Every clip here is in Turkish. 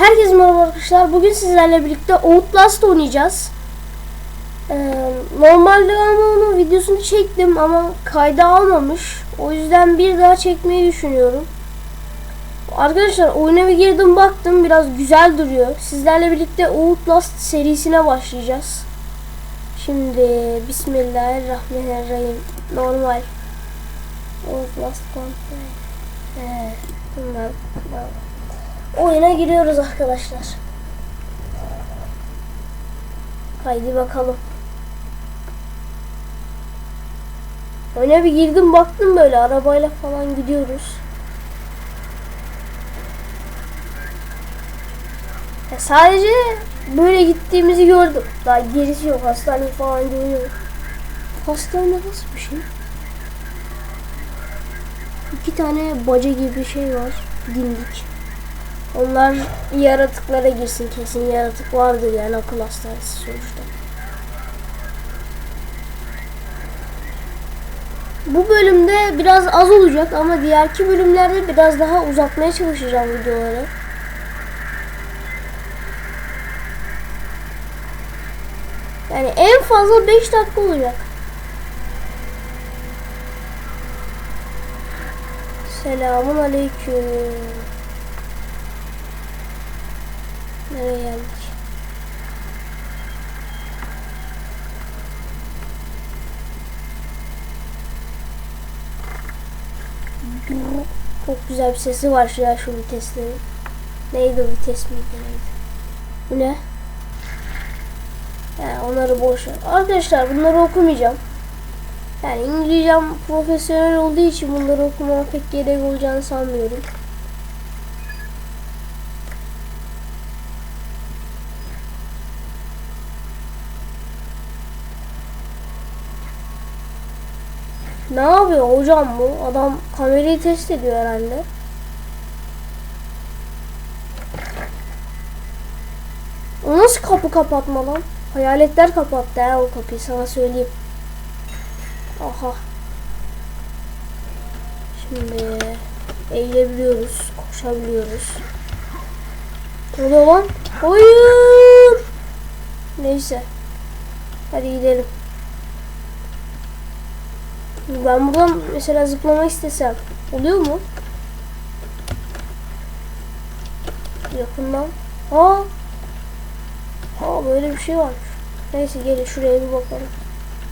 Herkese merhaba arkadaşlar. Bugün sizlerle birlikte Outlast oynayacağız. Ee, normalde ama onun videosunu çektim ama kayda almamış. O yüzden bir daha çekmeyi düşünüyorum. Arkadaşlar oyuna bir girdim baktım biraz güzel duruyor. Sizlerle birlikte Outlast serisine başlayacağız. Şimdi Bismillahirrahmanirrahim. Normal. Outlast. Ee, bunlar, bunlar. Oyuna giriyoruz arkadaşlar. Haydi bakalım. Oyuna bir girdim baktım böyle arabayla falan gidiyoruz. Ya sadece böyle gittiğimizi gördüm. Daha gerisi yok. Hastane falan görüyorum. Hastane nasıl bir şey? İki tane baca gibi bir şey var. Dimdik. Onlar yaratıklara girsin kesin yaratık vardır yani akıl hastanesi sonuçta. Bu bölümde biraz az olacak ama diğerki bölümlerde biraz daha uzatmaya çalışacağım videoları. Yani en fazla 5 dakika olacak. Selamun aleyküm. Nereye geldik? Çok güzel bir sesi var şu ya şu viteslerin. Neydi o vites miydi neydi? Bu ne? Yani onları boş ver. Arkadaşlar bunları okumayacağım. Yani İngilizcem profesyonel olduğu için bunları okumama pek gerek olacağını sanmıyorum. Ne yapıyor hocam bu? Adam kamerayı test ediyor herhalde. O nasıl kapı kapatma lan? Hayaletler kapattı ha o kapıyı sana söyleyeyim. Aha. Şimdi eğilebiliyoruz, koşabiliyoruz. Ne oluyor lan? Hayır. Neyse. Hadi gidelim. Ben buradan mesela zıplamak istesem oluyor mu? Yakından. Aa. Aa böyle bir şey var. Neyse gelin şuraya bir bakalım.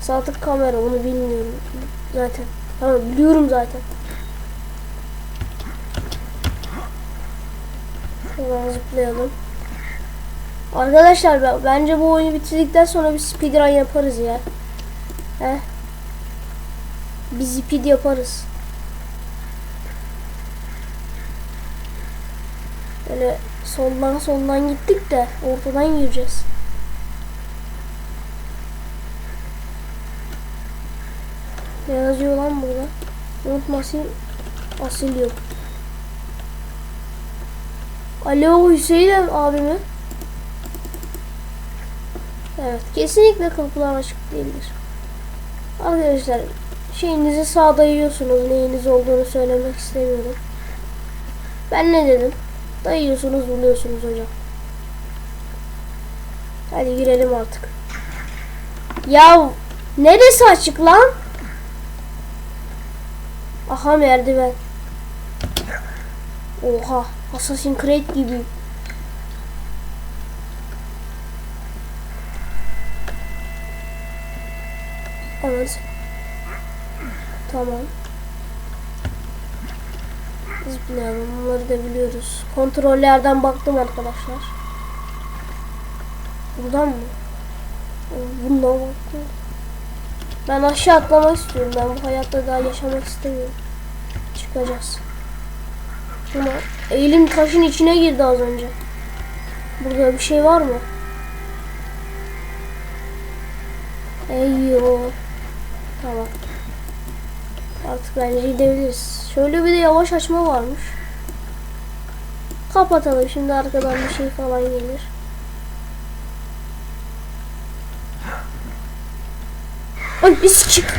Saatlik kamera bunu bilmiyorum zaten. Tamam biliyorum zaten. Şuradan zıplayalım. Arkadaşlar ben- bence bu oyunu bitirdikten sonra bir speedrun yaparız ya. Heh. Bir speed yaparız. Böyle soldan soldan gittik de ortadan gireceğiz. Ne yazıyor lan burada? Unutmasın asil yok. Alo Hüseyin abi mi? Evet kesinlikle kapılar açık değildir. Arkadaşlar şeyinizi sağda yiyorsunuz. Neyiniz olduğunu söylemek istemiyorum. Ben ne dedim? Dayıyorsunuz buluyorsunuz hocam. Hadi girelim artık. Ya neresi açık lan? Aha merdiven. Oha Assassin's Creed gibi. Evet. Tamam. Zıplayalım. Bunları da biliyoruz. Kontrollerden baktım arkadaşlar. Buradan mı? Bundan baktım. Ben aşağı atlamak istiyorum. Ben bu hayatta daha yaşamak istemiyorum. Çıkacağız. Ama elim taşın içine girdi az önce. Burada bir şey var mı? Eyyo. Tamam. Artık bence gidebiliriz. Şöyle bir de yavaş açma varmış. Kapatalım şimdi arkadan bir şey falan gelir. Ay bir çık.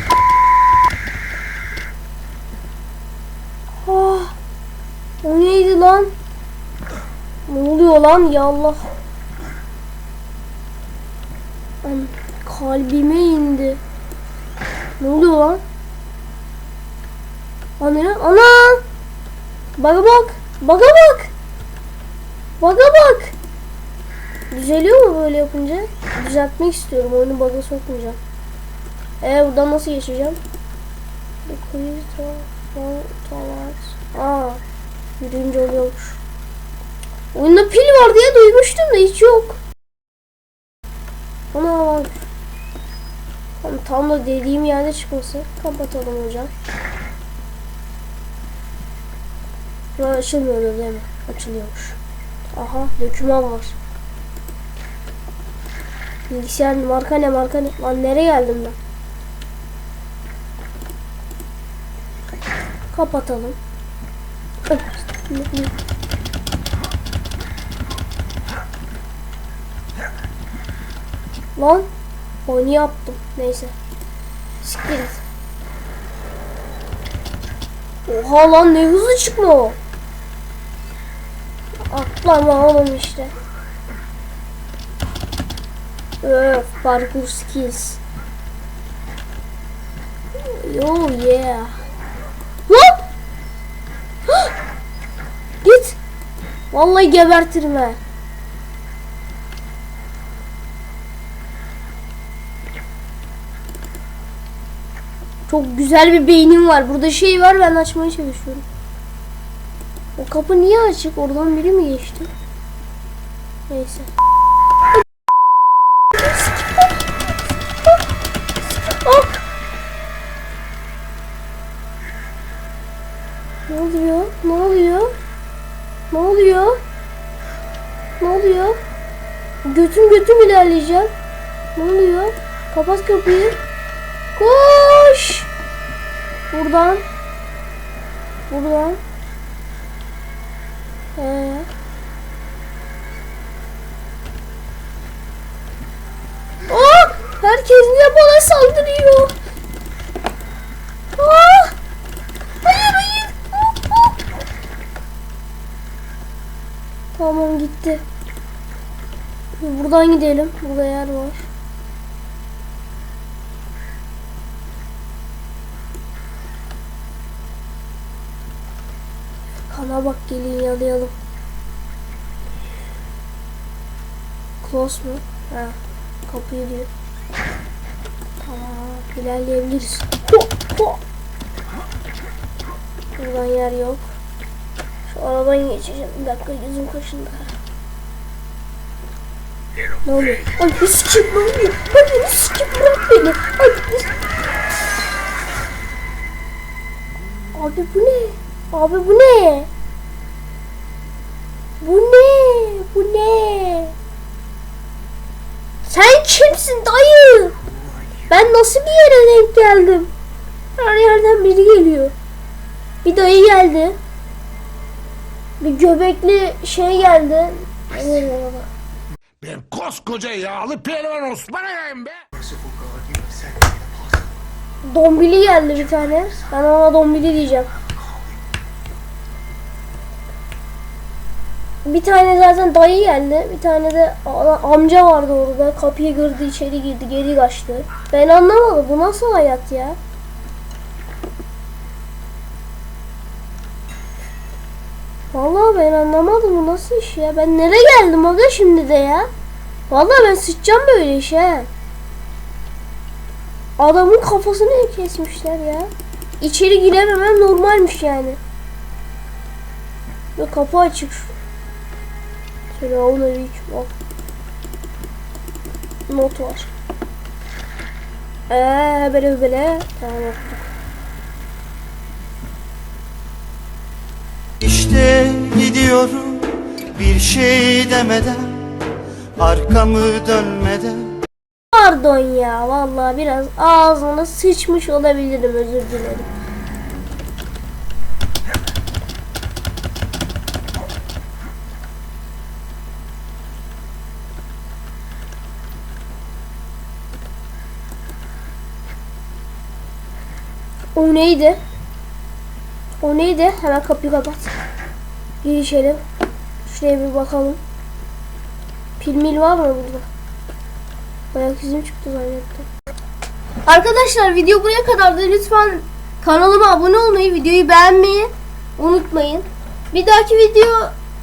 Oh. O neydi lan? Ne oluyor lan ya Allah. Kalbime indi. Ne oluyor lan? Ana ana. Baka bak. Baka bak. Baka bak. Düzeliyor mu böyle yapınca? Düzeltmek istiyorum. Oyunu bug'a sokmayacağım. Ee buradan nasıl geçeceğim? Aa, yürüyünce oluyormuş. Oyunda pil var diye duymuştum da hiç yok. Ana bak. Tam, tam da dediğim yerde çıkması. Kapatalım hocam. Şurası açılmıyordu değil mi? Açılıyormuş. Aha döküman var. Bilgisayar marka ne marka ne? Lan nereye geldim ben? Kapatalım. Lan oyunu yaptım. Neyse. Siktir. Oha lan ne hızlı çıkma o. Atlama oğlum işte. Öf parkur skills. Yo yeah. Lan! Git. Vallahi gebertirim ha. Çok güzel bir beynim var. Burada şey var ben açmaya çalışıyorum. Kapı niye açık? Oradan biri mi geçti? Neyse. Ne oluyor? Ne oluyor? Ne oluyor? Ne oluyor? Götüm götüm ilerleyeceğim. Ne oluyor? Kapat kapıyı. Koş! Buradan. Buradan. Ee. Aa! Herkes niye bana saldırıyor? Aa! Hayır hayır. Aa, aa. Tamam gitti. Buradan gidelim. Burada yer var. Kana bak gelin yalayalım. Close mu? Ha. Kapıyı diyor. Tamam. ilerleyebiliriz. Buradan yer yok. Şu aradan geçeceğim. Bir dakika gözüm kaşındı. Ne oluyor? Ay bir sikim ne oluyor? Ay bir sikim bırak beni. Ay bir... Abi bu ne? Abi bu ne? Bu ne? Bu ne? Sen kimsin dayı? Ben nasıl bir yere denk geldim? Her yerden biri geliyor. Bir dayı geldi. Bir göbekli şey geldi. Ben koskoca yağlı pehlivan Osman Ağa'yım be. Dombili geldi bir tane. Ben ona dombili diyeceğim. Bir tane zaten dayı geldi. Bir tane de amca vardı orada. Kapıyı kırdı, içeri girdi, geri kaçtı. Ben anlamadım. Bu nasıl hayat ya? Vallahi ben anlamadım bu nasıl iş ya. Ben nereye geldim aga şimdi de ya? Vallahi ben sıçacağım böyle işe. Adamın kafasını kesmişler ya. İçeri girememem normalmiş yani. Ve kapı açık. Selamünaleyküm. Al. Not var. Eee böyle böyle. Tamam okuduk. İşte gidiyorum bir şey demeden Arkamı dönmeden Pardon ya vallahi biraz ağzına sıçmış olabilirim özür dilerim. O neydi? O neydi? Hemen kapıyı kapat. Gir içeri. Şuraya bir bakalım. Pil mil var mı burada? Ayak izim çıktı zannettim. Arkadaşlar video buraya kadardı. Lütfen kanalıma abone olmayı, videoyu beğenmeyi unutmayın. Bir dahaki video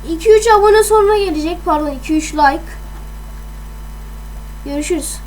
2-3 abone sonra gelecek. Pardon 2-3 like. Görüşürüz.